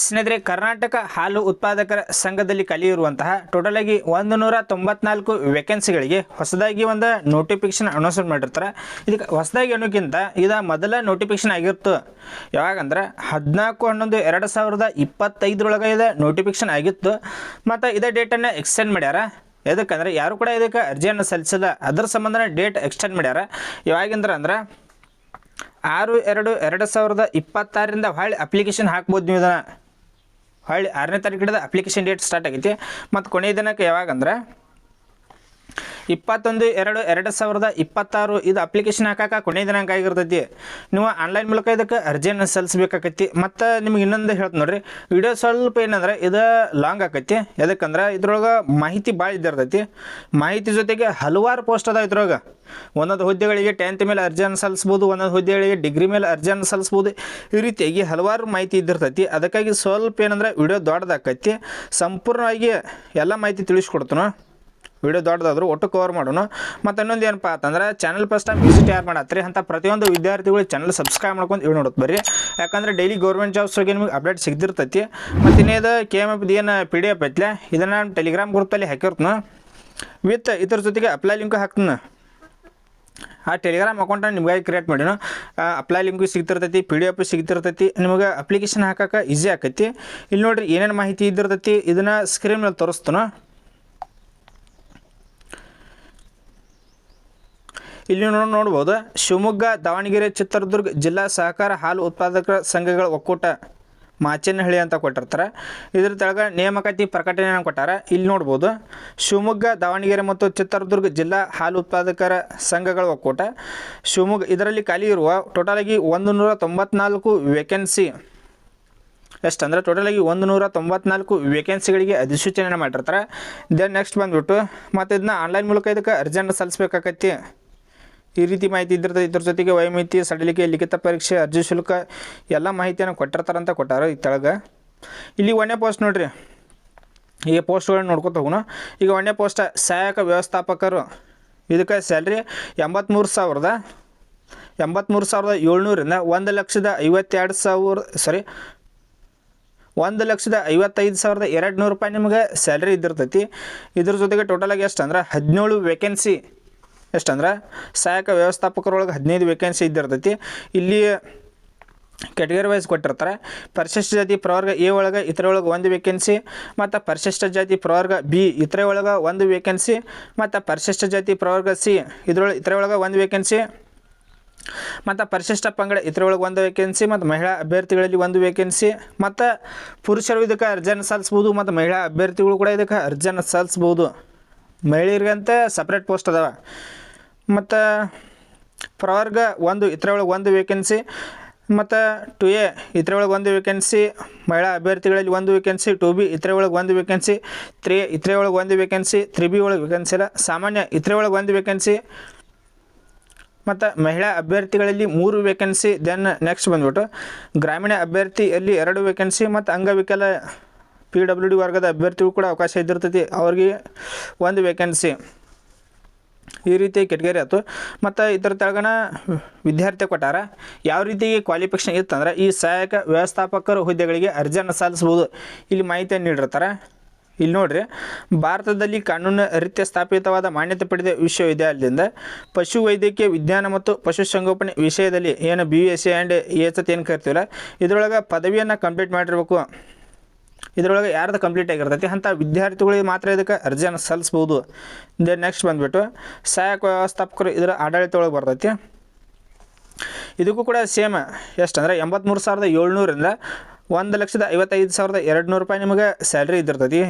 ಸ್ನೇಹಿತರೆ, ಕರ್ನಾಟಕ ಹಾಲು ಉತ್ಪಾದಕರ ಸಂಘದಲ್ಲಿ ಕಲಿಯಿರುವಂತಹ ಟೋಟಲ್ ಆಗಿ ಒಂದು ನೂರ ತೊಂಬತ್ನಾಲ್ಕು ವೇಕೆನ್ಸಿಗಳಿಗೆ ಹೊಸದಾಗಿ ಒಂದು ನೋಟಿಫಿಕೇಶನ್ ಅನೌನ್ಸ್ಮೆಂಟ್ ಮಾಡಿರ್ತಾರೆ. ಇದಕ್ಕೆ ಹೊಸದಾಗಿ ಅನ್ನೋಕ್ಕಿಂತ ಇದು ಮೊದಲ ನೋಟಿಫಿಕೇಶನ್ ಆಗಿತ್ತು. ಯಾವಾಗಂದ್ರೆ ಹದಿನಾಲ್ಕು ಹನ್ನೊಂದು ಎರಡು ಸಾವಿರದ ಇಪ್ಪತ್ತೈದರೊಳಗೆ ಇದು ನೋಟಿಫಿಕೇಶನ್ ಆಗಿತ್ತು. ಮತ್ತು ಇದೇ ಡೇಟನ್ನು ಎಕ್ಸ್ಟೆಂಡ್ ಮಾಡ್ಯಾರ. ಎದಕ್ಕಂದ್ರೆ ಯಾರು ಕೂಡ ಇದಕ್ಕೆ ಅರ್ಜಿಯನ್ನು ಸಲ್ಲಿಸಿಲ್ಲ ಅದರ ಸಂಬಂಧನ ಡೇಟ್ ಎಕ್ಸ್ಟೆಂಡ್ ಮಾಡ್ಯಾರ. ಯಾವಾಗಿಂದ್ರೆ ಅಂದ್ರೆ ಆರು ಎರಡು ಎರಡು ಸಾವಿರದ ಇಪ್ಪತ್ತಾರರಿಂದ ಹೊಳ್ಳಿ ಅಪ್ಲಿಕೇಶನ್ ಹಾಕ್ಬೋದು ನೀವು ಇದನ್ನು. ಹೊಳ್ಳಿ ಆರನೇ ತಾರೀಕು ಹಿಡಿದ ಅಪ್ಲಿಕೇಶನ್ ಡೇಟ್ ಸ್ಟಾರ್ಟ್ ಆಗೈತಿ. ಮತ್ತು ಕೊನೆಯ ದಿನಕ್ಕೆ ಯಾವಾಗಂದ್ರೆ ಇಪ್ಪತ್ತೊಂದು ಎರಡು ಎರಡು ಸಾವಿರದ ಇಪ್ಪತ್ತಾರು ಇದು ಅಪ್ಲಿಕೇಶನ್ ಹಾಕಾಕ ಕೊನೆಯ ದಿನಾಂಕ ಆಗಿರ್ತೈತಿ. ನೀವು ಆನ್ಲೈನ್ ಮೂಲಕ ಇದಕ್ಕೆ ಅರ್ಜಿಯನ್ನು ಸಲ್ಲಿಸ್ಬೇಕಾಕೈತಿ. ಮತ್ತು ನಿಮ್ಗೆ ಇನ್ನೊಂದು ಹೇಳ್ತು ನೋಡ್ರಿ ವಿಡಿಯೋ ಸ್ವಲ್ಪ ಏನಂದ್ರೆ ಇದು ಲಾಂಗ್ ಆಕೈತಿ. ಯಾಕಂದ್ರೆ ಇದ್ರೊಳಗೆ ಮಾಹಿತಿ ಭಾಳ ಇದ್ದಿರ್ತೈತಿ ಮಾಹಿತಿ ಜೊತೆಗೆ ಹಲವಾರು ಪೋಸ್ಟ್ ಅದ ಇದ್ರೊಳಗೆ. ಒಂದೊಂದು ಹುದ್ದೆಗಳಿಗೆ ಟೆಂತ್ ಮೇಲೆ ಅರ್ಜಿಯನ್ನು ಸಲ್ಲಿಸ್ಬೋದು ಒಂದೊಂದು ಹುದ್ದೆಗಳಿಗೆ ಡಿಗ್ರಿ ಮೇಲೆ ಅರ್ಜಿಯನ್ನು ಸಲ್ಲಿಸ್ಬೋದು ಈ ರೀತಿಯಾಗಿ ಹಲವಾರು ಮಾಹಿತಿ ಇದ್ದಿರ್ತೈತಿ ಅದಕ್ಕಾಗಿ ಸ್ವಲ್ಪ ಏನಂದ್ರೆ ವಿಡಿಯೋ ದೊಡ್ಡದಾಕೈತಿ. ಸಂಪೂರ್ಣವಾಗಿ ಎಲ್ಲ ಮಾಹಿತಿ ತಿಳಿಸ್ಕೊಡ್ತಾನು. ವಿಡಿಯೋ ದೊಡ್ಡದಾದ್ರು ಒಟ್ಟು ಕವರ್ ಮಾಡೋಣ. ಮತ್ತು ಇನ್ನೊಂದು ಏನಪ್ಪ ಅಂತಂದ್ರೆ ಚಾನಲ್ ಫಸ್ಟ್ ಟೈಮ್ ವಿಸಿಟ್ ಯಾರು ಮಾಡತ್ರಿ ಅಂತ ಪ್ರತಿಯೊಂದು ವಿದ್ಯಾರ್ಥಿಗಳು ಚಾನಲ್ ಸಬ್ಸ್ಕ್ರೈಬ್ ಮಾಡ್ಕೊಂಡು ಇವ್ ನೋಡೋದು ಬರ್ರಿ. ಯಾಕಂದ್ರೆ ಡೈಲಿ ಗೌರ್ಮೆಂಟ್ ಜಾಬ್ಸ್ ಬಗ್ಗೆ ನಿಮಗೆ ಅಪ್ಡೇಟ್ ಸಿಗ್ದಿರ್ತೈತಿ. ಮತ್ತು ಇನ್ನೇದು ಕೆ ಎಂ ಎಫ್ದು ಏನು ಪಿ ಡಿ ಎಫ್ ಐತ್ಲೆ, ಇದನ್ನು ನಾನು ಟೆಲಿಗ್ರಾಮ್ ಗ್ರೂಪಲ್ಲಿ ಹಾಕಿರ್ತೀನಿ. ವಿತ್ ಇದ್ರ ಜೊತೆಗೆ ಅಪ್ಲೈ ಲಿಂಕ್ ಹಾಕ್ತೀನಿ. ಆ ಟೆಲಿಗ್ರಾಮ್ ಅಕೌಂಟನ್ನು ನಿಮಗಾಗಿ ಕ್ರಿಯೇಟ್ ಮಾಡಿನ. ಅಪ್ಲೈ ಲಿಂಕು ಸಿಗ್ತಿರ್ತೈತಿ ಪಿ ಡಿ ಎಫ್ ಸಿಗ್ತಿರ್ತೈತಿ, ನಿಮಗೆ ಅಪ್ಲಿಕೇಶನ್ ಹಾಕಕ್ಕೆ ಈಸಿ ಆಕೈತಿ. ಇಲ್ಲಿ ನೋಡ್ರಿ ಏನೇನು ಮಾಹಿತಿ ಇದ್ದಿರ್ತೈತಿ, ಇದನ್ನು ಸ್ಕ್ರೀನ್ ಮೇಲೆ ತೋರಿಸ್ತಾನ. ಇಲ್ಲಿ ನೋಡ್ಬೋದು. ಶಿವಮೊಗ್ಗ, ದಾವಣಗೆರೆ, ಚಿತ್ರದುರ್ಗ ಜಿಲ್ಲಾ ಸಹಕಾರ ಹಾಲು ಉತ್ಪಾದಕರ ಸಂಘಗಳ ಒಕ್ಕೂಟ ಮಾಚೇನಹಳ್ಳಿ ಅಂತ ಕೊಟ್ಟಿರ್ತಾರೆ. ಇದ್ರ ತೆಳಗ ನೇಮಕಾತಿ ಪ್ರಕಟಣೆಯನ್ನು ಕೊಟ್ಟಾರ. ಇಲ್ಲಿ ನೋಡ್ಬೋದು. ಶಿವಮೊಗ್ಗ, ದಾವಣಗೆರೆ ಮತ್ತು ಚಿತ್ರದುರ್ಗ ಜಿಲ್ಲಾ ಹಾಲು ಉತ್ಪಾದಕರ ಸಂಘಗಳ ಒಕ್ಕೂಟ. ಶಿವಮೊಗ್ಗ ಇದರಲ್ಲಿ ಖಾಲಿ ಇರುವ ಟೋಟಲಾಗಿ ಒಂದು ನೂರ ತೊಂಬತ್ನಾಲ್ಕು ವೇಕೆನ್ಸಿ ಎಷ್ಟಂದರೆ ಟೋಟಲಾಗಿ ಒಂದು ನೂರ ತೊಂಬತ್ನಾಲ್ಕು ವೇಕೆನ್ಸಿಗಳಿಗೆ ಅಧಿಸೂಚನೆಯನ್ನು ಮಾಡಿರ್ತಾರೆ. ದೆನ್ ನೆಕ್ಸ್ಟ್ ಬಂದ್ಬಿಟ್ಟು ಮತ್ತು ಇದನ್ನ ಆನ್ಲೈನ್ ಮೂಲಕ ಇದಕ್ಕೆ ಅರ್ಜಿಯನ್ನು ಸಲ್ಲಿಸ್ಬೇಕಾಕೈತಿ ಈ ರೀತಿ ಮಾಹಿತಿ ಇದ್ದಿರ್ತದೆ ಇದ್ರ ಜೊತೆಗೆ ವಯಮಿತಿ ಸಡಿಲಿಕೆ, ಲಿಖಿತ ಪರೀಕ್ಷೆ, ಅರ್ಜಿ ಶುಲ್ಕ ಎಲ್ಲ ಮಾಹಿತಿಯನ್ನು ಕೊಟ್ಟಿರ್ತಾರಂತ ಕೊಟ್ಟಾರ ಈ ತಳಗೆ. ಇಲ್ಲಿ ಒಂದೇ ಪೋಸ್ಟ್ ನೋಡ್ರಿ. ಈಗ ಪೋಸ್ಟ್ಗಳನ್ನ ನೋಡ್ಕೊತ ಹೋಗೋಣ. ಈಗ ಒಂದೇ ಪೋಸ್ಟ್ ಸಹಾಯಕ ವ್ಯವಸ್ಥಾಪಕರು. ಇದಕ್ಕೆ ಸ್ಯಾಲ್ರಿ ಎಂಬತ್ತ್ಮೂರು ಸಾವಿರದ ಎಂಬತ್ತ್ಮೂರು ಸಾವಿರದ ಏಳ್ನೂರಿಂದ ಒಂದು ಲಕ್ಷದ ಐವತ್ತೆರಡು ಸಾವಿರ ಸಾರಿ ಒಂದು ಲಕ್ಷದ ಐವತ್ತೈದು ಸಾವಿರದ ಎರಡು ನೂರು ರೂಪಾಯಿ ನಿಮಗೆ ಸ್ಯಾಲ್ರಿ ಇದ್ದಿರ್ತೈತಿ. ಇದ್ರ ಜೊತೆಗೆ ಟೋಟಲಾಗಿ ಎಷ್ಟು ಅಂದ್ರೆ ಹದಿನೇಳು ವೇಕೆನ್ಸಿ ಎಷ್ಟಂದ್ರೆ, ಸಹಾಯಕ ವ್ಯವಸ್ಥಾಪಕರೊಳಗೆ ಹದಿನೈದು ವೇಕೆನ್ಸಿ ಇದ್ದಿರ್ತೈತಿ. ಇಲ್ಲಿ ಕೆಟಗರಿ ವೈಸ್ ಕೊಟ್ಟಿರ್ತಾರೆ. ಪರಿಶಿಷ್ಟ ಜಾತಿ ಪ್ರವರ್ಗ ಎ ಒಳಗೆ, ಇತರ ಒಳಗೆ ಒಂದು ವೇಕೆನ್ಸಿ ಮತ್ತು ಪರಿಶಿಷ್ಟ ಜಾತಿ ಪ್ರವರ್ಗ ಬಿ, ಇತರ ಒಂದು ವೇಕೆನ್ಸಿ ಮತ್ತು ಪರಿಶಿಷ್ಟ ಜಾತಿ ಪ್ರವರ್ಗ ಸಿ, ಇದ್ರೊಳಗೆ ಇತರ ಒಳಗೆ ಒಂದು ವೇಕೆನ್ಸಿ ಮತ್ತು ಪರಿಶಿಷ್ಟ ಪಂಗಡ ಇತರೊಳಗೆ ಒಂದು ವೇಕೆನ್ಸಿ ಮತ್ತು ಮಹಿಳಾ ಅಭ್ಯರ್ಥಿಗಳಲ್ಲಿ ಒಂದು ವೇಕೆನ್ಸಿ ಮತ್ತು ಪುರುಷರು ಇದಕ್ಕೆ ಅರ್ಜಿಯನ್ನು ಸಲ್ಲಿಸ್ಬೋದು ಮತ್ತು ಮಹಿಳಾ ಅಭ್ಯರ್ಥಿಗಳು ಕೂಡ ಇದಕ್ಕೆ ಅರ್ಜಿಯನ್ನು ಸಲ್ಲಿಸ್ಬೋದು ಮಹಿಳೆಯರಿಗಂತ ಸಪ್ರೇಟ್ ಪೋಸ್ಟ್ ಅದಾವ. ಮತ್ತು ಪ್ರವರ್ಗ ಒಂದು, ಇತರೊಳಗೆ ಒಂದು ವೇಕೆನ್ಸಿ ಮತ್ತು ಟು ಎ ಇತರೊಳಗೆ ಒಂದು ವೇಕೆನ್ಸಿ ಮಹಿಳಾ ಅಭ್ಯರ್ಥಿಗಳಲ್ಲಿ ಒಂದು ವೇಕೆನ್ಸಿ ಟು ಬಿ ಇತರ ಒಳಗೆ ಒಂದು ವೇಕೆನ್ಸಿ ತ್ರೀ ಇತರ ಒಳಗೆ ಒಂದು ವೇಕೆನ್ಸಿ ತ್ರೀ ಬಿ ಒಳಗೆ ವೇಕೆನ್ಸಿ ಇಲ್ಲ ಸಾಮಾನ್ಯ ಇತರ ಒಳಗೆ ಒಂದು ವೇಕೆನ್ಸಿ ಮತ್ತು ಮಹಿಳಾ ಅಭ್ಯರ್ಥಿಗಳಲ್ಲಿ ಮೂರು ವೇಕೆನ್ಸಿ ದೆನ್ ನೆಕ್ಸ್ಟ್ ಬಂದ್ಬಿಟ್ಟು ಗ್ರಾಮೀಣ ಅಭ್ಯರ್ಥಿಯಲ್ಲಿ ಎರಡು ವೇಕೆನ್ಸಿ ಮತ್ತು ಅಂಗವಿಕಲ ಪಿ ಡಬ್ಲ್ಯೂ ಡಿ ವರ್ಗದ ಅಭ್ಯರ್ಥಿಗೂ ಕೂಡ ಅವಕಾಶ ಇದ್ದಿರ್ತೈತಿ. ಅವ್ರಿಗೆ ಒಂದು ವೇಕೆನ್ಸಿ ಈ ರೀತಿ ಕೆಟಗರಿ ಆಯ್ತು. ಮತ್ತು ಇದರ ತೆಳಗನ ವಿದ್ಯಾರ್ಥಿ ಕೊಟ್ಟಾರ. ಯಾವ ರೀತಿ ಕ್ವಾಲಿಫಿಕೇಷನ್ ಇತ್ತಂದ್ರೆ ಈ ಸಹಾಯಕ ವ್ಯವಸ್ಥಾಪಕರ ಹುದ್ದೆಗಳಿಗೆ ಅರ್ಜಿಯನ್ನು ಸಲ್ಲಿಸ್ಬೋದು ಇಲ್ಲಿ ಮಾಹಿತಿಯನ್ನು ನೀಡಿರ್ತಾರೆ. ಇಲ್ಲಿ ನೋಡ್ರಿ. ಭಾರತದಲ್ಲಿ ಕಾನೂನು ರೀತ್ಯ ಸ್ಥಾಪಿತವಾದ ಮಾನ್ಯತೆ ಪಡೆದ ವಿಶ್ವವಿದ್ಯಾಲಯದಿಂದ ಪಶು ವೈದ್ಯಕೀಯ ವಿಜ್ಞಾನ ಮತ್ತು ಪಶುಸಂಗೋಪನೆ ವಿಷಯದಲ್ಲಿ ಏನು B S C and H ಅಂತ ಏನು ಕರಿತೀವಲ್ಲ? ಇದರೊಳಗೆ ಪದವಿಯನ್ನು ಕಂಪ್ಲೀಟ್ ಮಾಡಿರ್ಬೇಕು. ಇದರೊಳಗೆ ಯಾರ್ದು ಕಂಪ್ಲೀಟ್ ಆಗಿರ್ತೈತಿ ಅಂಥ ವಿದ್ಯಾರ್ಥಿಗಳಿಗೆ ಮಾತ್ರ ಇದಕ್ಕೆ ಅರ್ಜಿಯನ್ನು ಸಲ್ಲಿಸ್ಬೋದು. ದೆನ್ ನೆಕ್ಸ್ಟ್ ಬಂದುಬಿಟ್ಟು, ಸಹಾಯಕ ವ್ಯವಸ್ಥಾಪಕರು ಇದರ ಆಡಳಿತ ಒಳಗೆ ಬರ್ತೈತಿ. ಇದಕ್ಕೂ ಕೂಡ ಸೇಮ್ ಎಷ್ಟಂದ್ರೆ ಎಂಬತ್ತ್ಮೂರು ಸಾವಿರದ ಏಳ್ನೂರಿಂದ ಒಂದು ಲಕ್ಷದ ಐವತ್ತೈದು ಸಾವಿರದ ಎರಡು ನೂರು ರೂಪಾಯಿ ನಿಮಗೆ ಸ್ಯಾಲ್ರಿ ಇದ್ದಿರ್ತೈತಿ.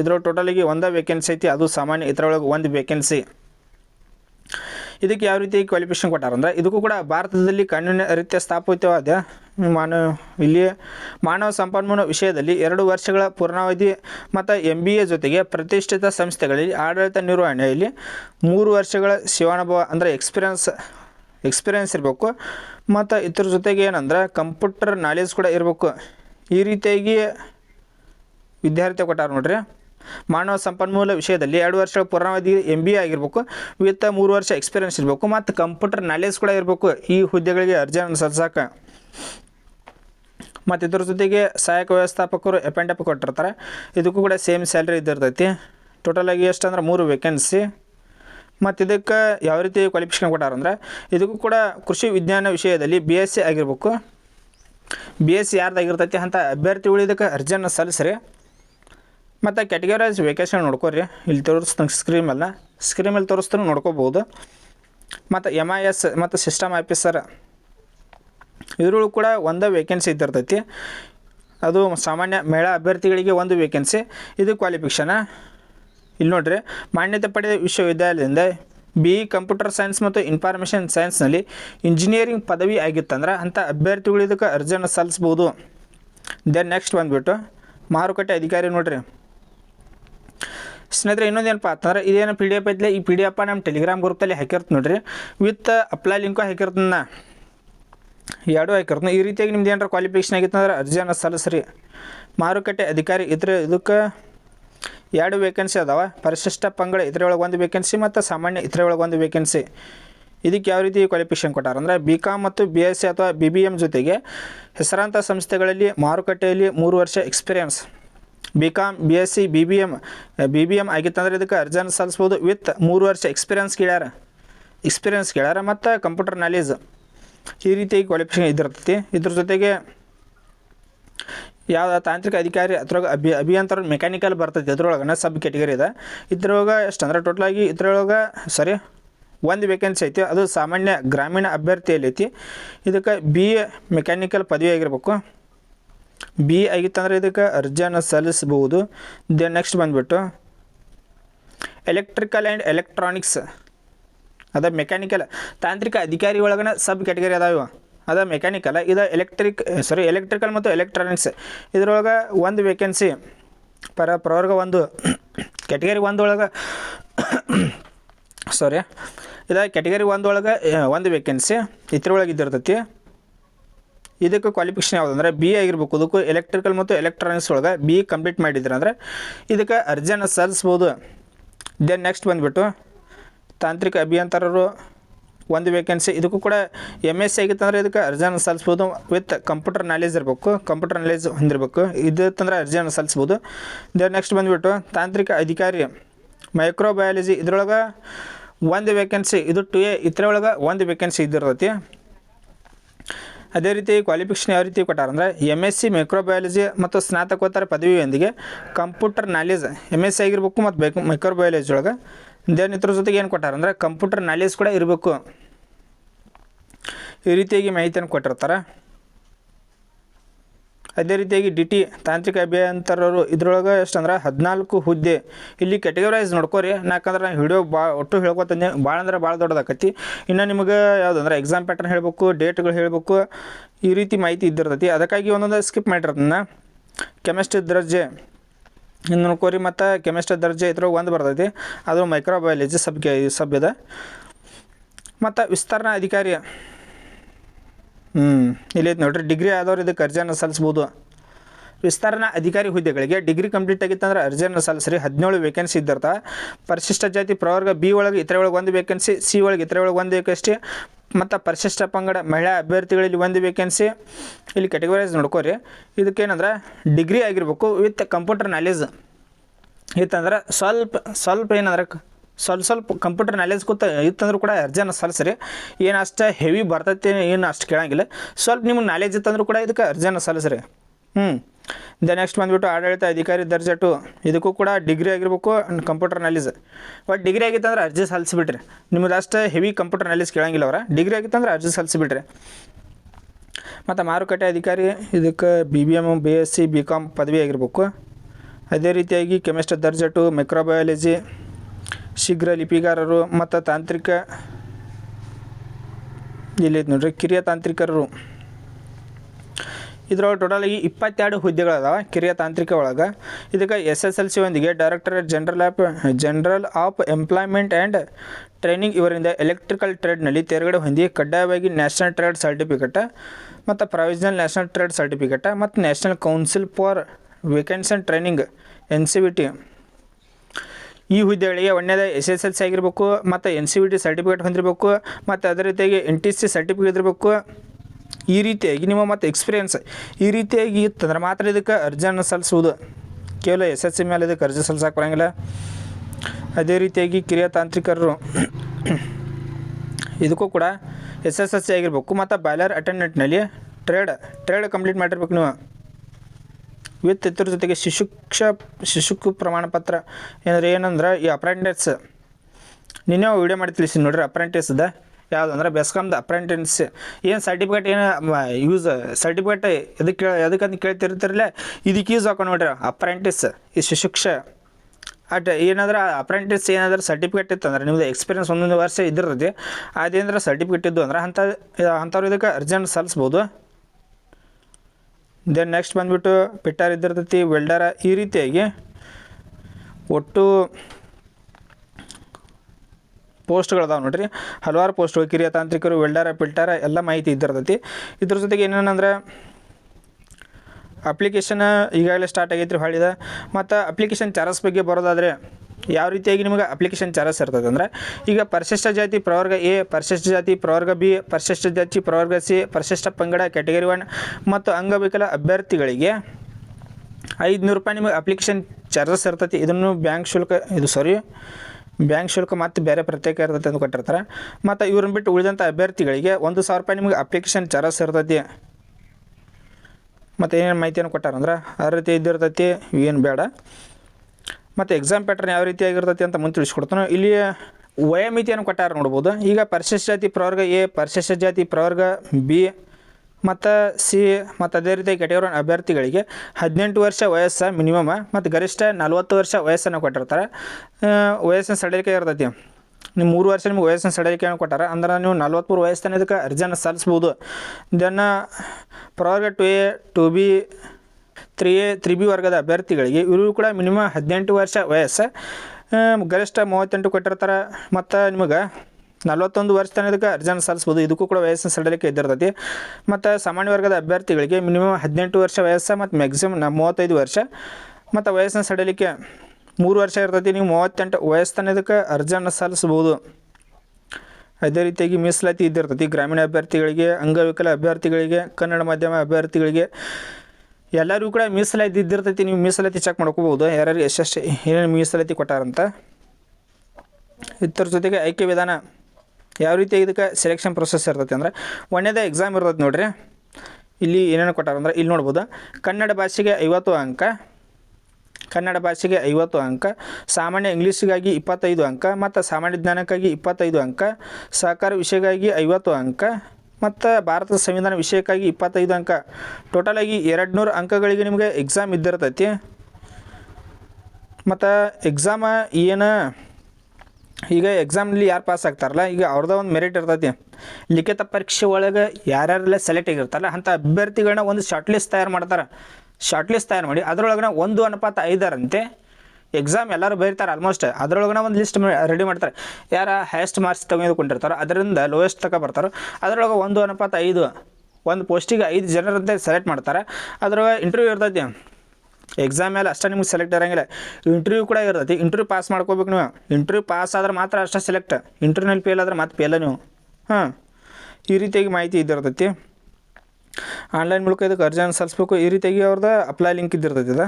ಇದ್ರ ಟೋಟಲಿಗೆ ಒಂದೇ ವೇಕೆನ್ಸಿ ಐತಿ, ಅದು ಸಾಮಾನ್ಯ ಇದರೊಳಗೆ ಒಂದು ವೇಕೆನ್ಸಿ ಇದಕ್ಕೆ ಯಾವ ರೀತಿ ಕ್ವಾಲಿಫಿಕೇಶನ್ ಕೊಟ್ಟಾರಂದ್ರೆ ಇದಕ್ಕೂ ಕೂಡ ಭಾರತದಲ್ಲಿ ಕಣ್ಣಿನ ರೀತಿಯ ಸ್ಥಾಪಿತವಾದ ಮಾನವ ಇಲ್ಲಿ ಮಾನವ ಸಂಪನ್ಮೂಲ ವಿಷಯದಲ್ಲಿ ಎರಡು ವರ್ಷಗಳ ಪೂರ್ಣಾವಧಿ ಮತ್ತು ಎಂ ಬಿ ಎ ಜೊತೆಗೆ ಪ್ರತಿಷ್ಠಿತ ಸಂಸ್ಥೆಗಳಲ್ಲಿ ಆಡಳಿತ ನಿರ್ವಹಣೆಯಲ್ಲಿ ಮೂರು ವರ್ಷಗಳ ಶಿವಾನುಭವ, ಅಂದರೆ ಎಕ್ಸ್ಪೀರಿಯನ್ಸ್ ಎಕ್ಸ್ಪೀರಿಯನ್ಸ್ ಇರಬೇಕು. ಮತ್ತು ಇದ್ರ ಜೊತೆಗೆ ಏನಂದ್ರೆ ಕಂಪ್ಯೂಟರ್ ನಾಲೆಜ್ ಕೂಡ ಇರಬೇಕು. ಈ ರೀತಿಯಾಗಿ ವಿದ್ಯಾರ್ಥಿ ಕೊಟ್ಟಾರ ನೋಡ್ರಿ. ಮಾನವ ಸಂಪನ್ಮೂಲ ವಿಷಯದಲ್ಲಿ ಎರಡು ವರ್ಷಗಳ ಪೂರ್ಣಾವಧಿ ಎಂ ಬಿ ಎ ಆಗಿರ್ಬೇಕು ವಿತ್ ಮೂರು ವರ್ಷ ಎಕ್ಸ್ಪೀರಿಯನ್ಸ್ ಇರಬೇಕು ಮತ್ತು ಕಂಪ್ಯೂಟರ್ ನಾಲೆಜ್ ಕೂಡ ಇರಬೇಕು. ಈ ಹುದ್ದೆಗಳಿಗೆ ಅರ್ಜಿಯನ್ನು ಸಲ್ಲಿಸೋಕೆ. ಮತ್ತು ಇದ್ರ ಜೊತೆಗೆ ಸಹಾಯಕ ವ್ಯವಸ್ಥಾಪಕರು ಎಪೆಂಡಪ್ ಕೊಟ್ಟಿರ್ತಾರೆ. ಇದಕ್ಕೂ ಕೂಡ ಸೇಮ್ ಸ್ಯಾಲ್ರಿ ಇದ್ದಿರ್ತೈತಿ. ಟೋಟಲಾಗಿ ಎಷ್ಟು ಅಂದ್ರೆ ಮೂರು ವೇಕೆನ್ಸಿ ಮತ್ತು ಇದಕ್ಕೆ ಯಾವ ರೀತಿ ಕ್ವಾಲಿಫಿಕೇಷನ್ ಕೊಟ್ಟಾರಂದ್ರೆ ಇದಕ್ಕೂ ಕೂಡ ಕೃಷಿ ವಿಜ್ಞಾನ ವಿಷಯದಲ್ಲಿ ಬಿ ಎಸ್ ಸಿ ಆಗಿರ್ಬೇಕು. ಬಿ ಎಸ್ ಸಿ ಯಾರ್ದಾಗಿರ್ತೈತಿ ಅಂತ ಅಭ್ಯರ್ಥಿಗಳು ಇದಕ್ಕೆ ಅರ್ಜಿಯನ್ನು ಸಲ್ಲಿಸ್ರಿ. ಮತ್ತು ಕ್ಯಾಟಗರೈಸ್ ವೇಕೇಶನ್ ನೋಡ್ಕೊರಿ. ಇಲ್ಲಿ ತೋರಿಸ್ದಂಗೆ ಸ್ಕ್ರೀನ್ ಮೇಲೆ ಸ್ಕ್ರೀನ್ ಮೇಲೆ ನೋಡ್ಕೋಬೋದು. ಮತ್ತು ಎಂ ಐ ಎಸ್ ಮತ್ತು ಸಿಸ್ಟಮ್ ಆಫೀಸರ್ ಇದ್ರೊಳಗೆ ಕೂಡ ಒಂದೇ ವೇಕೆನ್ಸಿ ಇದ್ದಿರ್ತೈತಿ. ಅದು ಸಾಮಾನ್ಯ ಮಹಿಳಾ ಅಭ್ಯರ್ಥಿಗಳಿಗೆ ಒಂದು ವೇಕೆನ್ಸಿ ಇದು ಕ್ವಾಲಿಫಿಕೇಷನ ಇಲ್ಲಿ ನೋಡ್ರಿ, ಮಾನ್ಯತೆ ಪಡೆದ ವಿಶ್ವವಿದ್ಯಾಲಯದಿಂದ ಬಿ ಇ ಕಂಪ್ಯೂಟರ್ ಸೈನ್ಸ್ ಮತ್ತು ಇನ್ಫಾರ್ಮೇಷನ್ ಸೈನ್ಸ್ನಲ್ಲಿ ಇಂಜಿನಿಯರಿಂಗ್ ಪದವಿ ಆಗಿತ್ತಂದ್ರೆ ಅಂಥ ಅಭ್ಯರ್ಥಿಗಳು ಇದಕ್ಕೆ ಅರ್ಜಿಯನ್ನು ಸಲ್ಲಿಸ್ಬೋದು. ದೆನ್ ನೆಕ್ಸ್ಟ್ ಬಂದುಬಿಟ್ಟು ಮಾರುಕಟ್ಟೆ ಅಧಿಕಾರಿ ನೋಡ್ರಿ. ಸ್ನೇಹಿತರೆ ಇನ್ನೊಂದು ಏನಪ್ಪ ಅಂತಂದ್ರೆ, ಇದೇನು ಪಿ ಡಿ ಎಫ್ ಐತಿಲ್ಲ ಈ ಪಿ ಡಿ ಎಫ್ ನಮ್ಮ ಟೆಲಿಗ್ರಾಮ್ ಗ್ರೂಪಲ್ಲಿ ಹಾಕಿರ್ತ ನೋಡ್ರಿ. ವಿತ್ ಅಪ್ಲೈ ಲಿಂಕು ಹಾಕಿರ್ತನ ಎರಡು ಹಾಕಿರ್ತನ ಈ ರೀತಿಯಾಗಿ ನಿಮ್ದು ಏನಾರ ಆಗಿತ್ತು ಆಗಿತ್ತಂದ್ರೆ ಅರ್ಜಿಯನ್ನು ಸಲ್ಲಿಸ್ರಿ. ಮಾರುಕಟ್ಟೆ ಅಧಿಕಾರಿ ಇದ್ರ ಇದಕ್ಕೆ ಎರಡು ವೇಕೆನ್ಸಿ ಅದಾವ. ಪರಿಶಿಷ್ಟ ಪಂಗಡ ಇದ್ರೊಳಗೆ ಒಂದು ವೇಕೆನ್ಸಿ ಮತ್ತು ಸಾಮಾನ್ಯ ಇದ್ರೊಳಗೆ ಒಂದು ವೇಕೆನ್ಸಿ ಇದಕ್ಕೆ ಯಾವ ರೀತಿ ಕ್ವಾಲಿಫಿಕೇಷನ್ ಕೊಟ್ಟಾರ? ಅಂದರೆ ಬಿ ಕಾಮ್ ಮತ್ತು ಬಿ ಎಸ್ ಸಿ ಅಥವಾ ಬಿ ಬಿ ಎಂ ಜೊತೆಗೆ ಹೆಸರಾಂತ ಸಂಸ್ಥೆಗಳಲ್ಲಿ ಮಾರುಕಟ್ಟೆಯಲ್ಲಿ ಮೂರು ವರ್ಷ experience B com B S C B B M B B M ಆಗಿತ್ತಂದ್ರೆ ಇದಕ್ಕೆ ಅರ್ಜನ್ ಸಲ್ಲಿಸ್ಬೋದು ವಿತ್ ಮೂರು ವರ್ಷ ಎಕ್ಸ್ಪೀರಿಯನ್ಸ್ ಕೇಳ್ಯಾರ ಎಕ್ಸ್ಪೀರಿಯನ್ಸ್ ಕೇಳ್ಯಾರ ಮತ್ತು ಕಂಪ್ಯೂಟರ್ ನಾಲೇಜ್ ಈ ರೀತಿ ಕ್ವಾಲಿಫಿಕೇಷನ್ ಇದ್ದಿರ್ತೈತಿ. ಇದ್ರ ಜೊತೆಗೆ ಯಾವ ತಾಂತ್ರಿಕ ಅಧಿಕಾರಿ ಅದ್ರೊಳಗೆ ಅಭಿ, ಅಭಿಯಂತರ ಮೆಕ್ಯಾನಿಕಲ್ ಬರ್ತೈತಿ. ಅದ್ರೊಳಗೆ ಸಬ್ ಕೆಟಗರಿ ಇದೆ ಇದ್ರೊಳಗೆ ಎಷ್ಟು ಅಂದ್ರೆ ಟೋಟಲಾಗಿ ಇದ್ರೊಳಗೆ ಸಾರಿ ಒಂದು ವೇಕೆನ್ಸಿ ಐತಿ. ಅದು ಸಾಮಾನ್ಯ ಗ್ರಾಮೀಣ ಅಭ್ಯರ್ಥಿಯಲ್ಲಿ ಐತಿ ಇದಕ್ಕೆ ಬಿ ಎ ಮೆಕ್ಯಾನಿಕಲ್ ಪದವಿ ಆಗಿರ್ಬೇಕು. ಬಿ ಆಗಿತ್ತಂದ್ರೆ ಇದಕ್ಕೆ ಅರ್ಜಿಯನ್ನು ಸಲ್ಲಿಸಬಹುದು. ದೆನ್ ನೆಕ್ಸ್ಟ್ ಬಂದುಬಿಟ್ಟು ಎಲೆಕ್ಟ್ರಿಕಲ್ ಆ್ಯಂಡ್ ಎಲೆಕ್ಟ್ರಾನಿಕ್ಸ್ ಅದ ಮೆಕ್ಯಾನಿಕಲ್ ತಾಂತ್ರಿಕ ಅಧಿಕಾರಿ ಒಳಗನ ಸಬ್ ಕ್ಯಾಟಗರಿ ಅದಾವ ಅದ ಮೆಕ್ಯಾನಿಕಲ್ ಇದು ಎಲೆಕ್ಟ್ರಿಕ್ ಸಾರಿ ಎಲೆಕ್ಟ್ರಿಕಲ್ ಮತ್ತು ಎಲೆಕ್ಟ್ರಾನಿಕ್ಸ್ ಇದ್ರೊಳಗೆ ಒಂದು ವೇಕೆನ್ಸಿ ಪರ ಪ್ರವರ್ಗ ಒಂದು. ಕ್ಯಾಟಗರಿ ಒಂದೊಳಗೆ ಸಾರಿ ಇದು ಕ್ಯಾಟಗರಿ ಒಂದೊಳಗೆ ಒಂದು ವೇಕೆನ್ಸಿ ಇದ್ರೊಳಗೆ ಇದ್ದಿರ್ತೈತಿ. ಇದಕ್ಕೆ ಕ್ವಾಲಿಫಿಕೇಶನ್ ಯಾವುದು ಅಂದರೆ ಬಿ ಆಗಿರ್ಬೇಕು. ಅದಕ್ಕೂ ಎಲೆಕ್ಟ್ರಿಕಲ್ ಮತ್ತು ಎಲೆಕ್ಟ್ರಾನಿಕ್ಸ್ ಒಳಗೆ ಬಿ ಕಂಪ್ಲೀಟ್ ಮಾಡಿದ್ರೆ ಅಂದರೆ ಇದಕ್ಕೆ ಅರ್ಜಿಯನ್ನು ಸಲ್ಲಿಸ್ಬೋದು. ದೆನ್ ನೆಕ್ಸ್ಟ್ ಬಂದುಬಿಟ್ಟು ತಾಂತ್ರಿಕ ಅಭಿಯಂತರರು ಒಂದು ವೇಕೆನ್ಸಿ ಇದಕ್ಕೂ ಕೂಡ ಎಂ ಎಸ್ ಸಿ ಆಗಿತ್ತಂದ್ರೆ ಇದಕ್ಕೆ ಅರ್ಜಿಯನ್ನು ಸಲ್ಲಿಸ್ಬೋದು ವಿತ್ ಕಂಪ್ಯೂಟರ್ ನಾಲೇಜ್ ಇರಬೇಕು. ಕಂಪ್ಯೂಟರ್ ನಾಲೇಜ್ ಹೊಂದಿರಬೇಕು. ಇದಿತ್ತಂದ್ರೆ ಅರ್ಜಿಯನ್ನು ಸಲ್ಲಿಸ್ಬೋದು. ದೆನ್ ನೆಕ್ಸ್ಟ್ ಬಂದುಬಿಟ್ಟು ತಾಂತ್ರಿಕ ಅಧಿಕಾರಿ ಮೈಕ್ರೋಬಯಾಲಜಿ ಇದರೊಳಗೆ ಒಂದು ವೇಕೆನ್ಸಿ ಇದು ಟು ಎ ಇದ್ರೊಳಗೆ ಒಂದು ವೇಕೆನ್ಸಿ ಇದ್ದಿರ್ತೈತಿ. ಅದೇ ರೀತಿ ಕ್ವಾಲಿಫಿಕೇಷನ್ ಯಾವ ರೀತಿ ಕೊಟ್ಟಾರ? ಅಂದರೆ ಎಂ ಎಸ್ ಸಿ ಮೈಕ್ರೋಬಯಾಲಜಿ ಮತ್ತು ಸ್ನಾತಕೋತ್ತರ ಪದವಿಯೊಂದಿಗೆ computer knowledge M S C ಆಗಿರ್ಬೇಕು ಮತ್ತು ಬೇಕು ಮೈಕ್ರೋಬಯಾಲಜಿ ಒಳಗೆ ದೆನ್ ಜೊತೆಗೆ ಏನು ಕೊಟ್ಟಾರ? ಅಂದರೆ ಕಂಪ್ಯೂಟರ್ ನಾಲೇಜ್ ಕೂಡ ಇರಬೇಕು. ಈ ರೀತಿಯಾಗಿ ಮಾಹಿತಿಯನ್ನು ಕೊಟ್ಟಿರ್ತಾರೆ. ಅದೇ ರೀತಿಯಾಗಿ ಡಿ ಟಿ ತಾಂತ್ರಿಕ ಅಭಿಯಂತರರು ಇದ್ರೊಳಗೆ ಎಷ್ಟು ಅಂದ್ರೆ ಹದಿನಾಲ್ಕು ಹುದ್ದೆ. ಇಲ್ಲಿ ಕೆಟಗರೈಸ್ ನೋಡ್ಕೋರಿ. ಯಾಕಂದ್ರೆ ನಾನು ವಿಡಿಯೋ ಬಾ ಒಟ್ಟು ಹೇಳ್ಕೊತಂದೆ. ಭಾಳ ಅಂದ್ರೆ ಭಾಳ ದೊಡ್ಡದಾಕತಿ. ಇನ್ನು ನಿಮಗೆ ಯಾವುದಂದ್ರೆ ಎಕ್ಸಾಮ್ ಪ್ಯಾಟರ್ನ್ ಹೇಳಬೇಕು ಡೇಟ್ಗಳು ಹೇಳಬೇಕು, ಈ ರೀತಿ ಮಾಹಿತಿ ಇದ್ದಿರ್ತೈತಿ. ಅದಕ್ಕಾಗಿ ಒಂದೊಂದು ಸ್ಕಿಪ್ ಮಾಡಿರೋದನ್ನ ಕೆಮಿಸ್ಟ್ರಿ ದರ್ಜೆ. ಇನ್ನು ನೋಡ್ಕೋರಿ, ಮತ್ತು ಕೆಮಿಸ್ಟ್ರಿ ದರ್ಜೆ ಇದ್ರೊಳಗೆ ಒಂದು ಬರ್ತೈತಿ. ಅದು ಮೈಕ್ರೋಬಯಾಲಜಿ ಸಬ್ಗೆ ಸಬ್ ಇದೆ ಮತ್ತು ವಿಸ್ತರಣಾ ಅಧಿಕಾರಿ ಹ್ಞೂ ಇಲ್ಲಿ ನೋಡ್ರಿ ಡಿಗ್ರಿ ಆದವ್ರು ಇದಕ್ಕೆ ಅರ್ಜಿಯನ್ನು ಸಲ್ಲಿಸ್ಬೋದು. ವಿಸ್ತರಣಾ ಅಧಿಕಾರಿ ಹುದ್ದೆಗಳಿಗೆ ಡಿಗ್ರಿ ಕಂಪ್ಲೀಟ್ ಆಗಿತ್ತಂದ್ರೆ ಅರ್ಜಿಯನ್ನು ಸಲ್ಲಿಸ್ರಿ. ಹದಿನೇಳು ವೇಕೆನ್ಸಿ ಇದ್ದರ್ತಾ. ಪರಿಶಿಷ್ಟ ಜಾತಿ ಪ್ರವರ್ಗ ಬಿ ಒಳಗೆ ಇತರ ಒಳಗೆ ಒಂದು ವೇಕೆನ್ಸಿ ಸಿ ಒಳಗೆ ಇತರ ಒಳಗೆ ಒಂದು ವೇಕೆನ್ಸಿ ಮತ್ತು ಪರಿಶಿಷ್ಟ ಪಂಗಡ ಮಹಿಳಾ ಅಭ್ಯರ್ಥಿಗಳಲ್ಲಿ ಒಂದು ವೇಕೆನ್ಸಿ ಇಲ್ಲಿ ಕೆಟಗರೈಸ್ ನೋಡ್ಕೋರಿ. ಇದಕ್ಕೇನಂದ್ರೆ ಡಿಗ್ರಿ ಆಗಿರ್ಬೇಕು ವಿತ್ ಕಂಪ್ಯೂಟರ್ ನಾಲೇಜ್ ಇತ್ತಂದ್ರೆ ಸ್ವಲ್ಪ ಸ್ವಲ್ಪ ಏನಂದ್ರೆ ಸ್ವಲ್ಪ ಸ್ವಲ್ಪ ಕಂಪ್ಯೂಟರ್ ನಾಲೇಜ್ ಕೂತ ಇತ್ತಂದ್ರೂ ಕೂಡ ಅರ್ಜಿಯನ್ನು ಸಲ್ಲಿಸ್ರಿ ಏನು ಅಷ್ಟು ಹೆವಿ ಬರ್ತೈತೆ ಏನು ಅಷ್ಟು ಕೇಳಂಗಿಲ್ಲ. ಸ್ವಲ್ಪ ನಿಮ್ಗೆ ನಾಲೆಜ್ ಇತ್ತಂದ್ರೂ ಕೂಡ ಇದಕ್ಕೆ ಅರ್ಜಿಯನ್ನು ಸಲ್ಲಿಸ್ರಿ ಹ್ಞೂ ದ ನೆಕ್ಸ್ಟ್ ಬಂದುಬಿಟ್ಟು ಆಡಳಿತ ಅಧಿಕಾರಿ ದರ್ಜೆ ಟು ಇದಕ್ಕೂ ಕೂಡ ಡಿಗ್ರಿ ಆಗಿರ್ಬೇಕು ಕಂಪ್ಯೂಟರ್ ನಾಲೆಜ್ ಬಟ್ ಡಿಗ್ರಿ ಆಗಿತ್ತಂದ್ರೆ ಅರ್ಜಿ ಸಲ್ಲಿಸಿಬಿಟ್ರಿ ನಿಮ್ಮದು ಅಷ್ಟು ಹೆವಿ ಕಂಪ್ಯೂಟರ್ ನಾಲೇಜ್ ಕೇಳಂಗಿಲ್ಲ ಅವರ. ಡಿಗ್ರಿ ಆಗಿತ್ತಂದ್ರೆ ಅರ್ಜಿ ಸಲ್ಲಿಸಿಬಿಟ್ರಿ ಮತ್ತು ಮಾರುಕಟ್ಟೆ ಅಧಿಕಾರಿ ಇದಕ್ಕೆ B B M B S C B com ಪದವಿ ಆಗಿರ್ಬೇಕು. ಅದೇ ರೀತಿಯಾಗಿ ಕೆಮಿಸ್ಟ್ರಿ ದರ್ಜೆ ಟು ಮೈಕ್ರೋಬಯಾಲಜಿ ಶೀಘ್ರ ಲಿಪಿಗಾರರು ಮತ್ತು ತಾಂತ್ರಿಕ ಇಲ್ಲಿ ಐತೆ ನೋಡ್ರಿ, ಕಿರಿಯ ತಾಂತ್ರಿಕರು ಇದ್ರೊಳಗೆ ಟೋಟಲಾಗಿ ಇಪ್ಪತ್ತೆರಡು ಹುದ್ದೆಗಳದಾವ, ಕಿರಿಯ ತಾಂತ್ರಿಕ ಒಳಗೆ. ಇದಕ್ಕೆ ಎಸ್ ಎಸ್ ಎಲ್ ಸಿ ಒಂದಿಗೆ directorate general of general of employment and training ಇವರಿಂದ ಎಲೆಕ್ಟ್ರಿಕಲ್ ಟ್ರೇಡ್ನಲ್ಲಿ ತೆರಗಡೆ ಹೊಂದಿ ಕಡ್ಡಾಯವಾಗಿ ನ್ಯಾಷನಲ್ ಟ್ರೇಡ್ ಸರ್ಟಿಫಿಕೇಟ ಮತ್ತು ಪ್ರೊವಿಷನಲ್ ನ್ಯಾಷನಲ್ ಟ್ರೇಡ್ ಸರ್ಟಿಫಿಕೇಟ ಮತ್ತು national council for vocational and training N C B T ಈ ಹುದ್ದೆಗಳಿಗೆ ಒಳ್ಳೆಯದ ಎಸ್ ಎಸ್ ಎಲ್ ಸಿ ಆಗಿರಬೇಕು, ಮತ್ತು N C V T certificate ಹೊಂದಿರಬೇಕು, ಮತ್ತು ಅದೇ ರೀತಿಯಾಗಿ ಎನ್ ಟಿ ಸಿ ಸರ್ಟಿಫಿಕೇಟ್ ಇರಬೇಕು ಈ ರೀತಿಯಾಗಿ ನಿಮ್ಮ ಮತ್ತು ಎಕ್ಸ್ಪೀರಿಯೆನ್ಸ್ ಈ ರೀತಿಯಾಗಿ ಇತ್ತಂದ್ರೆ ಮಾತ್ರ ಇದಕ್ಕೆ ಅರ್ಜಿಯನ್ನು ಸಲ್ಲಿಸುವುದು. ಕೇವಲ ಎಸ್ ಎಸ್ ಸಿ ಮೇಲೆ ಇದಕ್ಕೆ ಅರ್ಜಿ ಸಲ್ಲಿಸಕ್ಕೆ ಬರೋಂಗಿಲ್ಲ. ಅದೇ ರೀತಿಯಾಗಿ ಕಿರಿಯ ತಾಂತ್ರಿಕರು ಇದಕ್ಕೂ ಕೂಡ ಎಸ್ ಎಸ್ ಎಸ್ ಸಿ ಆಗಿರಬೇಕು, ಮತ್ತು ಬಾಯ್ಲರ್ ಅಟೆಂಡೆಂಟ್ನಲ್ಲಿ ಟ್ರೇಡ್ ಟ್ರೇಡ್ ಕಂಪ್ಲೀಟ್ ಮಾಡಿರ್ಬೇಕು ನೀವು. ವಿತ್ ಇದ್ರ ಜೊತೆಗೆ ಶಿಶುಕ್ಷ, ಶಿಶುಕ್ ಪ್ರಮಾಣ ಪತ್ರ ಏನಂದ್ರೆ ಏನಂದ್ರೆ ಈ ಅಪ್ರೆಂಟಿಸ್ ನಿನ್ನೆ ವಿಡಿಯೋ ಮಾಡಿ ತಿಳಿಸಿ ನೋಡ್ರಿ ಅಪ್ರೆಂಟಿಸ್ದ ಅಂದ್ರೆ ಬೆಸ್ಕಾಮ್ದು ಅಪ್ರೆಂಟಿಸ್ ಏನು ಸರ್ಟಿಫಿಕೇಟ್ ಏನು ಯೂಸ್ ಸರ್ಟಿಫಿಕೇಟ್ ಎದಕ್ಕೆ ಕೇಳ ಎದಕ್ಕಂತ ಕೇಳ್ತಿರ್ತಿರಲ್ಲ ಇದಕ್ಕೆ ಯೂಸ್ ಹಾಕೊಂಡು ನೋಡ್ರಿ ಅಪ್ರೆಂಟಿಸ್ ಈ ಶಿಶುಕ್ಷ. ಅಟ್ ಏನಾದ್ರೆ ಅಪ್ರೆಂಟಿಸ್ ಏನಾದ್ರೆ ಸರ್ಟಿಫಿಕೇಟ್ ಇತ್ತು ಅಂದ್ರೆ ನಿಮ್ಮದು ಎಕ್ಸ್ಪೀರಿಯನ್ಸ್ ಒಂದೊಂದು ವರ್ಷ ಇದ್ದಿರ್ತೈತಿ. ಅದೇನಾದ್ರೆ ಸರ್ಟಿಫಿಕೇಟ್ ಇದ್ದು ಅಂದ್ರೆ ಅಂಥ ಅಂಥವ್ರು ಇದಕ್ಕೆ ಅರ್ಜೆಂಟ್ ಸಲ್ಲಿಸ್ಬೋದು. ದೆನ್ ನೆಕ್ಸ್ಟ್ ಬಂದುಬಿಟ್ಟು ಪಿಟ್ಟರ್ ಇದ್ದಿರ್ತೈತಿ ವೆಲ್ಡರ ಈ ರೀತಿಯಾಗಿ. ಒಟ್ಟು ಪೋಸ್ಟ್ಗಳದಾವೆ ನೋಡ್ರಿ. ಹಲವಾರು ಪೋಸ್ಟ್ಗಳು, ಕಿರಿಯ ತಾಂತ್ರಿಕರು ವೆಲ್ಡರ ಪಿಲ್ಟರ ಎಲ್ಲ ಮಾಹಿತಿ ಇದ್ದಿರ್ತೈತಿ. ಇದ್ರ ಜೊತೆಗೆ ಏನೇನಂದ್ರೆ ಅಪ್ಲಿಕೇಶನ್ ಈಗಾಗಲೇ ಸ್ಟಾರ್ಟ್ ಆಗೈತ್ರಿ ಹೊಳಿದ ಮತ್ತು ಅಪ್ಲಿಕೇಶನ್ ಚಾರ್ಜಸ್ ಬಗ್ಗೆ ಬರೋದಾದರೆ ಯಾವ ರೀತಿಯಾಗಿ ನಿಮಗೆ ಅಪ್ಲಿಕೇಶನ್ ಚಾರ್ಜಸ್ ಇರ್ತದೆ ಅಂದರೆ ಈಗ ಪರಿಶಿಷ್ಟ ಜಾತಿ ಪ್ರವರ್ಗ ಎ, ಪರಿಶಿಷ್ಟ ಜಾತಿ ಪ್ರವರ್ಗ ಬಿ, ಪರಿಶಿಷ್ಟ ಜಾತಿ ಪ್ರವರ್ಗ ಸಿ, ಪರಿಶಿಷ್ಟ ಪಂಗಡ ಕ್ಯಾಟಗರಿ ಒನ್ ಮತ್ತು ಅಂಗವಿಕಲ ಅಭ್ಯರ್ಥಿಗಳಿಗೆ ಐದುನೂರು ರೂಪಾಯಿ ನಿಮಗೆ ಅಪ್ಲಿಕೇಶನ್ ಚಾರ್ಜಸ್ ಇರ್ತೈತಿ. ಇದನ್ನು ಬ್ಯಾಂಕ್ ಶುಲ್ಕ, ಇದು ಸಾರಿ ಬ್ಯಾಂಕ್ ಶುಲ್ಕ ಮತ್ತು ಬೇರೆ ಪ್ರತ್ಯೇಕ ಇರ್ತೈತೆ ಅಂತ ಕೊಟ್ಟಿರ್ತಾರೆ. ಮತ್ತು ಇವ್ರನ್ನ ಬಿಟ್ಟು ಉಳಿದಂಥ ಅಭ್ಯರ್ಥಿಗಳಿಗೆ ಒಂದು ಸಾವಿರ ರೂಪಾಯಿ ನಿಮಗೆ ಅಪ್ಲಿಕೇಶನ್ ಚಾರ್ಜಸ್ ಇರ್ತೈತಿ. ಮತ್ತು ಏನೇನು ಮಾಹಿತಿಯನ್ನು ಕೊಟ್ಟಾರಂದ್ರೆ ರೀತಿ ಇದ್ದಿರ್ತೈತಿ, ಏನು ಬೇಡ. ಮತ್ತು ಎಕ್ಸಾಮ್ ಪ್ಯಾಟರ್ನ್ ಯಾವ ರೀತಿಯಾಗಿರ್ತೈತಿ ಅಂತ ಮುಂದೆ ತಿಳಿಸ್ಕೊಡ್ತಾನೆ. ಇಲ್ಲಿ ವಯೋಮಿತಿಯನ್ನು ಕೊಟ್ಟಾರ ನೋಡ್ಬೋದು. ಈಗ ಪರಿಶಿಷ್ಟ ಜಾತಿ ಪ್ರವರ್ಗ ಎ, ಪರಿಶಿಷ್ಟ ಜಾತಿ ಪ್ರವರ್ಗ ಬಿ, ಮತ್ತು ಸಿ, ಮತ್ತು ಅದೇ ರೀತಿ ಕೆಟಗರಿ ಅಭ್ಯರ್ಥಿಗಳಿಗೆ ಹದಿನೆಂಟು ವರ್ಷ ವಯಸ್ಸು ಮಿನಿಮಮ್ ಮತ್ತು ಗರಿಷ್ಠ ನಲ್ವತ್ತು ವರ್ಷ ವಯಸ್ಸನ್ನು ಕೊಟ್ಟಿರ್ತಾರೆ. ವಯಸ್ಸಿನ ಸಡಿಲಿಕೆ ಇರ್ತೈತಿ. ನೀವು ಮೂರು ವರ್ಷ ನಿಮ್ಗೆ ವಯಸ್ಸಿನ ಸಡಿಲಿಕೆಯನ್ನು ಕೊಟ್ಟಾರೆ. ಅಂದ್ರೆ ನೀವು ನಲ್ವತ್ಮೂರು ವಯಸ್ಸಿನ ಇದಕ್ಕೆ ಅರ್ಜಿಯನ್ನು ಸಲ್ಲಿಸ್ಬೋದು. ದೆನ್ ಪ್ರವರ್ಗ two A two B three A three B ವರ್ಗದ ಅಭ್ಯರ್ಥಿಗಳಿಗೆ ಇವರು ಕೂಡ ಮಿನಿಮಮ್ ಹದಿನೆಂಟು ವರ್ಷ ವಯಸ್ಸು. ಗರಿಷ್ಠ ಮೂವತ್ತೆಂಟು ಕೊಟ್ಟಿರ್ತಾರೆ. ಮತ್ತು ನಿಮಗೆ ನಲವತ್ತೊಂದು ವರ್ಷ ತನಕ ಇದಕ್ಕೆ ಅರ್ಜಿಯನ್ನು ಸಲ್ಲಿಸ್ಬೋದು. ಇದಕ್ಕೂ ಕೂಡ ವಯಸ್ಸಿನ ಸಡಿಲಿಕೆ ಇದ್ದಿರ್ತೈತಿ. ಮತ್ತು ಸಾಮಾನ್ಯ ವರ್ಗದ ಅಭ್ಯರ್ಥಿಗಳಿಗೆ ಮಿನಿಮಮ್ ಹದಿನೆಂಟು ವರ್ಷ ವಯಸ್ಸು ಮತ್ತು ಮ್ಯಾಕ್ಸಿಮಮ್ ಮೂವತ್ತೈದು ವರ್ಷ. ಮತ್ತು ವಯಸ್ಸನ್ನು ಸಡಿಲಿಕೆ ಮೂರು ವರ್ಷ ಇರ್ತೈತಿ. ನೀವು ಮೂವತ್ತೆಂಟು ವಯಸ್ಸು ತನಕ ಇದಕ್ಕೆ ಅರ್ಜಿಯನ್ನು ಸಲ್ಲಿಸ್ಬೋದು. ಅದೇ ರೀತಿಯಾಗಿ ಮೀಸಲಾತಿ ಇದ್ದಿರ್ತೈತಿ. ಗ್ರಾಮೀಣ ಅಭ್ಯರ್ಥಿಗಳಿಗೆ, ಅಂಗವಿಕಲ ಅಭ್ಯರ್ಥಿಗಳಿಗೆ, ಕನ್ನಡ ಮಾಧ್ಯಮ ಅಭ್ಯರ್ಥಿಗಳಿಗೆ. ಎಲ್ಲರಿಗೂ ಕೂಡ ಮೀಸಲಾತಿ ಇದ್ದಿರ್ತೈತಿ, ನೀವು ಮೀಸಲಾತಿ ಚೆಕ್ ಮಾಡ್ಕೋಬೋದು ಯಾರ್ಯಾರು ಎಷ್ಟೆಷ್ಟು ಏನೇನು ಮೀಸಲಾತಿ ಕೊಟ್ಟಾರಂತ. ಇದ್ರ ಜೊತೆಗೆ ಆಯ್ಕೆ ವಿಧಾನ, ಯಾವ ರೀತಿ ಇದಕ್ಕೆ ಸೆಲೆಕ್ಷನ್ ಪ್ರೊಸೆಸ್ ಇರ್ತೈತಿ ಅಂದ್ರೆ, ಒಂದನೇದೇ ಎಕ್ಸಾಮ್ ಇರ್ತೈತಿ ನೋಡ್ರಿ. ಇಲ್ಲಿ ಏನೇನು ಕೊಟ್ಟಾರಂದ್ರೆ, ಇಲ್ಲಿ ನೋಡ್ಬೋದು. ಕನ್ನಡ ಭಾಷೆಗೆ ಐವತ್ತು ಅಂಕ, ಕನ್ನಡ ಭಾಷೆಗೆ ಐವತ್ತು ಅಂಕ, ಸಾಮಾನ್ಯ ಇಂಗ್ಲೀಷಿಗಾಗಿ ಇಪ್ಪತ್ತೈದು ಅಂಕ, ಮತ್ತು ಸಾಮಾನ್ಯ ಜ್ಞಾನಕ್ಕಾಗಿ ಇಪ್ಪತ್ತೈದು ಅಂಕ, ಸಹಕಾರ ವಿಷಯಕ್ಕಾಗಿ ಐವತ್ತು ಅಂಕ ಮತ್ತು ಭಾರತದ ಸಂವಿಧಾನ ವಿಷಯಕ್ಕಾಗಿ ಇಪ್ಪತ್ತೈದು ಅಂಕ. ಟೋಟಲಾಗಿ ಎರಡು ನೂರು ಅಂಕಗಳಿಗೆ ನಿಮಗೆ ಎಕ್ಸಾಮ್ ಇದ್ದಿರ್ತೈತಿ. ಮತ್ತು ಎಕ್ಸಾಮ ಏನು, ಈಗ ಎಕ್ಸಾಮ್ನಲ್ಲಿ ಯಾರು ಪಾಸ್ ಆಗ್ತಾರಲ್ಲ, ಈಗ ಅವ್ರದ್ದು ಒಂದು ಮೆರಿಟ್ ಇರ್ತೈತಿ. ಲಿಖಿತ ಪರೀಕ್ಷೆ ಒಳಗೆ ಯಾರ್ಯಾರೆಲ್ಲ ಸೆಲೆಕ್ಟ್ ಆಗಿರ್ತಾರಲ್ಲ ಅಂಥ ಅಭ್ಯರ್ಥಿಗಳನ್ನ ಒಂದು ಶಾರ್ಟ್ ಲಿಸ್ಟ್ ತಯಾರು ಮಾಡ್ತಾರೆ. ಶಾರ್ಟ್ ಲಿಸ್ಟ್ ತಯಾರು ಮಾಡಿ, ಅದರೊಳಗನ ಒಂದು ಅನುಪಾತ ಐದರಂತೆ. ಎಕ್ಸಾಮ್ ಎಲ್ಲರೂ ಬರೀತಾರೆ ಆಲ್ಮೋಸ್ಟ್ ಅದರೊಳಗನ ಒಂದು ಲಿಸ್ಟ್ ರೆಡಿ ಮಾಡ್ತಾರೆ. ಯಾರ ಹೈಯೆಸ್ಟ್ ಮಾರ್ಕ್ಸ್ ತೆಗೆದುಕೊಂಡಿರ್ತಾರೋ ಅದರಿಂದ ಲೋಯೆಸ್ಟ್ ತಕ ಬರ್ತಾರೋ, ಅದರೊಳಗೆ ಒಂದು ಅನುಪಾತ ಐದು, ಒಂದು ಪೋಸ್ಟಿಗೆ ಐದು ಜನರಂತೆ ಸೆಲೆಕ್ಟ್ ಮಾಡ್ತಾರೆ. ಅದ್ರೊಳಗೆ ಇಂಟರ್ವ್ಯೂ ಇರ್ತೈತಿ. ಎಕ್ಸಾಮ್ ಮೇಲೆ ಅಷ್ಟೇ ನಿಮ್ಗೆ ಸೆಲೆಕ್ಟ್ ಇರೋಂಗಿಲ್ಲ. ಇಂಟರ್ವ್ಯೂ ಕೂಡ ಇರ್ತೈತಿ. ಇಂಟರ್ವ್ಯೂ ಪಾಸ್ ಮಾಡ್ಕೋಬೇಕು ನೀವು. ಇಂಟರ್ವ್ಯೂ ಪಾಸ್ ಆದ್ರೆ ಮಾತ್ರ ಅಷ್ಟೇ ಸೆಲೆಕ್ಟ್ ಇಂಟರ್ವ್ಯೂನಲ್ಲಿ ಫೇಲ್ ಆದ್ರೆ ಮತ್ತೆ ಫೇಲ ನೀವು. ಹಾಂ. ಈ ರೀತಿಯಾಗಿ ಮಾಹಿತಿ ಇದ್ದಿರ್ತೈತಿ ಆನ್ಲೈನ್ ಮೂಲಕ ಇದಕ್ಕೆ ಅರ್ಜಿಯನ್ನು ಸಲ್ಲಿಸ್ಬೇಕು. ಈ ರೀತಿಯಾಗಿ ಅವ್ರದ್ದು ಅಪ್ಲೈ ಲಿಂಕ್ ಇದ್ದಿರ್ತೈತಿ ಇದು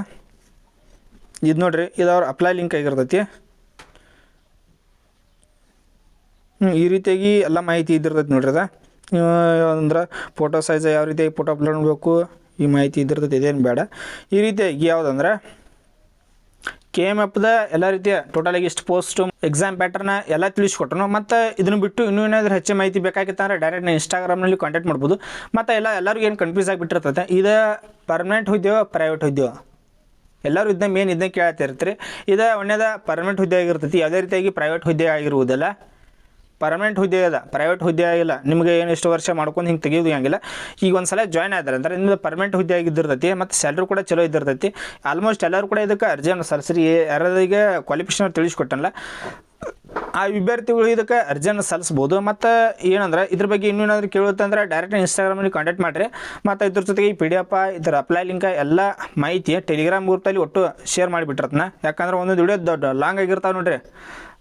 ಇದು ನೋಡ್ರಿ, ಇದು ಅವ್ರ ಅಪ್ಲೈ ಲಿಂಕ್ ಆಗಿರ್ತೈತಿ. ಹ್ಞೂ ಈ ರೀತಿಯಾಗಿ ಎಲ್ಲ ಮಾಹಿತಿ ಇದ್ದಿರ್ತೈತಿ ನೋಡ್ರಿ ಅದ. ಅಂದ್ರೆ ಫೋಟೋ ಸೈಜ್ ಯಾವ ರೀತಿಯಾಗಿ ಫೋಟೋ ಅಪ್ಲೋಡ್ ಮಾಡಬೇಕು, ಈ ಮಾಹಿತಿ ಇದ್ದಿರ್ತೈತಿ, ಇದೇನು ಬೇಡ. ಈ ರೀತಿಯಾಗಿ ಯಾವುದಂದ್ರೆ ಕೆ ಎಂ ಎಫ್ದ ಎಲ್ಲ ರೀತಿಯ ಟೋಟಲಾಗಿ ಇಷ್ಟು ಪೋಸ್ಟು ಎಕ್ಸಾಮ್ ಪ್ಯಾಟರ್ನ ಎಲ್ಲ ತಿಳಿಸ್ಕೊಟ್ರು. ಮತ್ತು ಇದನ್ನು ಬಿಟ್ಟು ಇನ್ನೂ ಏನಾದರೂ ಹೆಚ್ಚು ಮಾಹಿತಿ ಬೇಕಾಗಿತ್ತು ಅಂದರೆ ಡೈರೆಕ್ಟ್ ನಾನು ಇನ್ಸ್ಟಾಗ್ರಾಮ್ನಲ್ಲಿ ಕಾಂಟ್ಯಾಕ್ಟ್ ಮಾಡ್ಬೋದು. ಮತ್ತು ಎಲ್ಲ, ಎಲ್ಲರಿಗೂ ಏನು ಕನ್ಫ್ಯೂಸ್ ಆಗಿಬಿಟ್ಟಿರ್ತೈತೆ, ಇದು ಪರ್ಮನೆಂಟ್ ಹುದ್ದೆಯೋ ಪ್ರೈವೇಟ್ ಹುದ್ದೆಯೋ ಎಲ್ಲರೂ ಇದನ್ನ ಮೇನ್ ಇದನ್ನ ಕೇಳ್ತಿರ್ತೀರಿ ಇದು ಒಂದೇದ ಪರ್ಮನೆಂಟ್ ಹುದ್ದೆ ಆಗಿರ್ತೈತಿ, ಯಾವುದೇ ರೀತಿಯಾಗಿ ಪ್ರೈವೇಟ್ ಹುದ್ದೆ ಆಗಿರುವುದಿಲ್ಲ. ಪರ್ಮನೆಂಟ್ ಹುದ್ದೆ ಅದ ಪ್ರೈವೇಟ್ ಹುದ್ದೆ ಆಗಿಲ್ಲ. ನಿಮಗೆ ಏನು ಇಷ್ಟು ವರ್ಷ ಮಾಡ್ಕೊಂಡು ಹಿಂಗೆ ತೆಗಿಯೋದು ಹಂಗಿಲ್ಲ. ಈಗ ಒಂದು ಸಲ ಜಾಯ್ನ್ ಆದ್ರೆ ಅಂದ್ರೆ ನಿಮ್ಮದು ಪರ್ಮನೆಂಟ್ ಹುದ್ದೆ ಆಗಿದ್ದಿರ್ತೈತಿ, ಮತ್ತು ಸ್ಯಾಲ್ರಿ ಕೂಡ ಚಲೋ ಇದ್ದಿರ್ತೈತಿ. ಆಲ್ಮೋಸ್ಟ್ ಎಲ್ಲರೂ ಕೂಡ ಇದಕ್ಕೆ ಅರ್ಜಿಯನ್ನು ಸಲ್ಲಿಸ್ರಿ. ಯಾರಿಗೆ ಕ್ವಾಲಿಫಿಕೇಷನ್ ತಿಳಿಸ್ಕೊಟ್ಟಲ್ಲ ಆ ವಿದ್ಯಾರ್ಥಿಗಳು ಇದಕ್ಕೆ ಅರ್ಜಿಯನ್ನು ಸಲ್ಲಿಸ್ಬೋದು. ಮತ್ತು ಏನಂದ್ರೆ ಇದ್ರ ಬಗ್ಗೆ ಇನ್ನೂ ಏನಾದರೂ ಕೇಳುತ್ತಂದ್ರೆ ಡೈರೆಕ್ಟ್ ಇನ್ಸ್ಟಾಗ್ರಾಮಲ್ಲಿ ಕಾಂಟ್ಯಾಕ್ಟ್ ಮಾಡಿರಿ. ಮತ್ತು ಇದ್ರ ಜೊತೆಗೆ ಈ ಪಿ ಡಿ ಇದರ ಅಪ್ಲೈ ಲಿಂಕ್ ಎಲ್ಲ ಮಾಹಿತಿ ಟೆಲಿಗ್ರಾಮ್ ಗ್ರೂಪಲ್ಲಿ ಒಟ್ಟು ಶೇರ್ ಮಾಡಿಬಿಟ್ರತ್ನ ಯಾಕಂದ್ರೆ ಒಂದೊಂದು ವಿಡಿಯೋ ದೊಡ್ಡ ಲಾಂಗ್ ಆಗಿರ್ತಾವೆ ನೋಡ್ರಿ.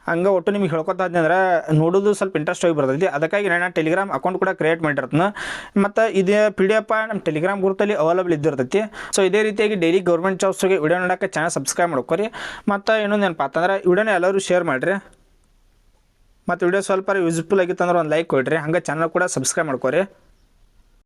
ಹಂಗೆ ಒಟ್ಟು ನಿಮ್ಗೆ ಹೇಳ್ಕೊತಾ ಅಂದ್ರೆ ನೋಡೋದು ಸ್ವಲ್ಪ ಇಂಟ್ರೆಸ್ಟ್ ಹೋಗಿ ಬರ್ತೈತಿ. ಅದಕ್ಕಾಗಿ ನಾನು ಟೆಲಿಗ್ರಾಮ್ ಅಕೌಂಟ್ ಕೂಡ ಕ್ರಿಯೇಟ್ ಮಾಡಿರ್ತನ. ಮತ್ತು ಇದೇ ಪಿ ಡಿ ಎಫ್ ನಮ್ಮ ಟೆಲಿಗ್ರಾಮ್ ಗ್ರೂಪಲ್ಲಿ ಅವೈಲೇಬಲ್ ಇದ್ದಿರ್ತೈತಿ. ಸೊ ಇದೇ ರೀತಿಯಾಗಿ ಡೈಲಿ ಗೌರ್ಮೆಂಟ್ ಜಾಬ್ಸ್ಗೆ ವಿಡಿಯೋ ನೋಡೋಕ್ಕೆ ಚಾನಲ್ ಸಬ್ಸ್ಕ್ರೈಬ್ ಮಾಡ್ಕೊರಿ. ಮತ್ತು ಇನ್ನೊಂದು ಏನಪ್ಪ ಅಂತಂದ್ರೆ ವಿಡಿಯೋನ ಎಲ್ಲರೂ ಶೇರ್ ಮಾಡಿರಿ. ಮತ್ತು ವಿಡಿಯೋ ಸ್ವಲ್ಪ ಯೂಸ್ಫುಲ್ ಆಗಿತ್ತು ಅಂದ್ರೆ ಒಂದು ಲೈಕ್ ಕೊಡ್ರಿ. ಹಂಗೆ ಚಾನಲ್ ಕೂಡ ಸಬ್ಸ್ಕ್ರೈಬ್ ಮಾಡ್ಕೊರಿ.